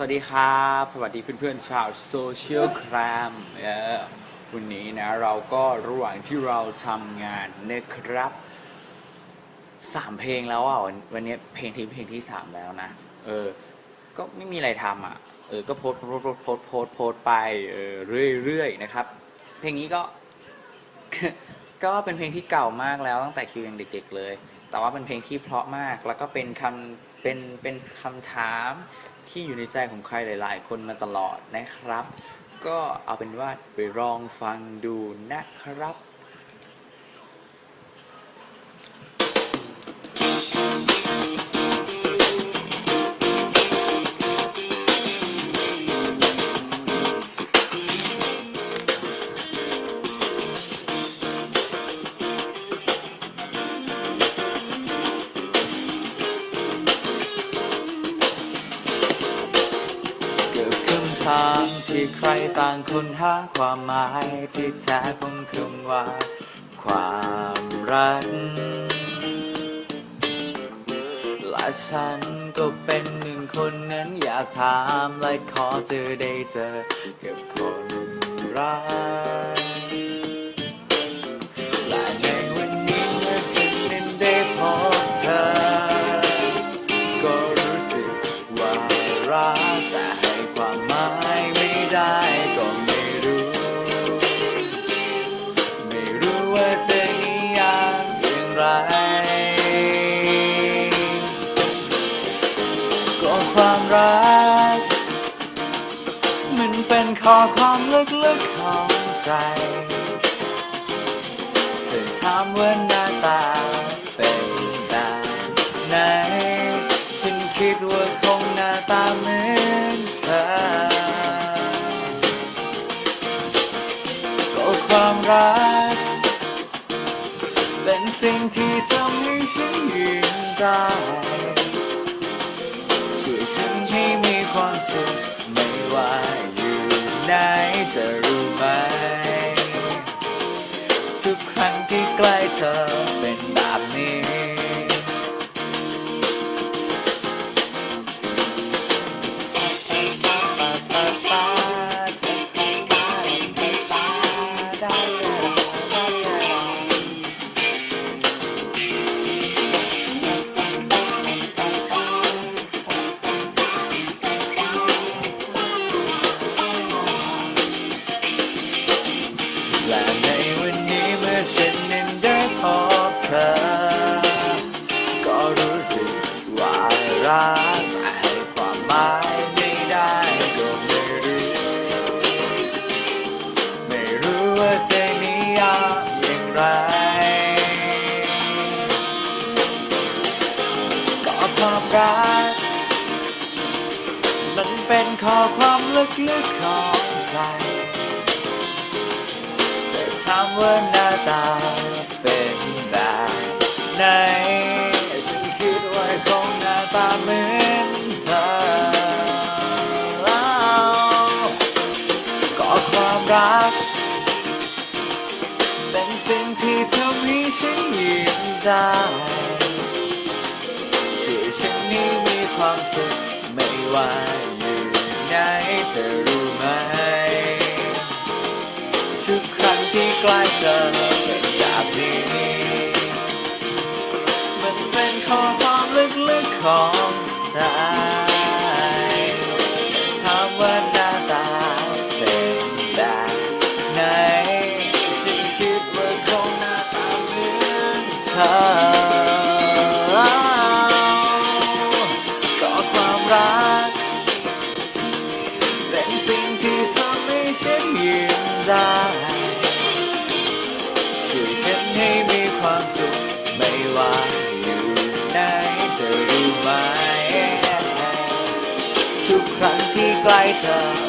สวัสดีครับ สวัสดีเพื่อนๆชาวโซเชียลแครมวันนี้นะเราก็ระหว่างที่เราทำงานนะครับสามเพลงแล้วอะวันนี้เพลงที่เพลงที่สามแล้วนะ เออ ก็ไม่มีอะไรทำอะ เออ ก็โพสโพสโพสโพสโพสโพสไปเออเรื่อยๆนะครับ เพลงนี้ก็ ก็เป็นเพลงที่เก่ามากแล้วตั้งแต่คิวยังเด็กๆเลย แต่ว่าเป็นเพลงที่เพราะมาก แล้วก็เป็นคำเป็นเป็นคำถาม ที่อยู่ในใจของใครหลาย ๆ คนมาตลอดนะครับ ก็เอาเป็นว่าไปลองฟังดูนะครับางที่ใครต่างคนหาความหมายที่แท้ของคำว่า ความรัก และฉันก็เป็นหนึ่งคนนั้นอยากถามและขอเจอได้เจอกับคนรัก ก็ความรัก มันเป็นข้อความลึกๆของใจเธอถามว่าหน้าตาเป็นแบบไหน ฉันคิดว่าคงหน้าตาเหมือนเธอก็ความรัก เป็นสิ่งที่ทำให้ฉันยืนได้ ช่วยฉันให้มีความสุขไม่ว่าอยู่ไหนจะรู้ไหม ทุกครั้งที่ใกล้เธอเป็นแบบนี้ ฉันนั้นได้พบเธอ ก็รู้สึกว่ารักให้ความหมายไม่ได้ก็ไม่รู้ ไม่รู้ว่าจะนิยามอย่างไร ก็ความรักมันเป็นข้อความลึกๆของใจามว่าหน้าตาเป็นแบบไหนฉันคิดว่าคงหน้าตาเหมือนเธอก็ความรัก เป็นสิ่งที่ทำให้ฉันยิ้มได้ช่ฉันให้มีความสุขไม่ไหน ใกล้เธอเป็นแบบนี้มันเป็นข้อความลึกๆของใจถามว่าหน้าตาเป็นแบบไหนฉันคิดว่าคงหน้าตาเหมือนเธอก็ความรัก เป็นสิ่งที่ทำให้ฉันยิ้มได้ จะ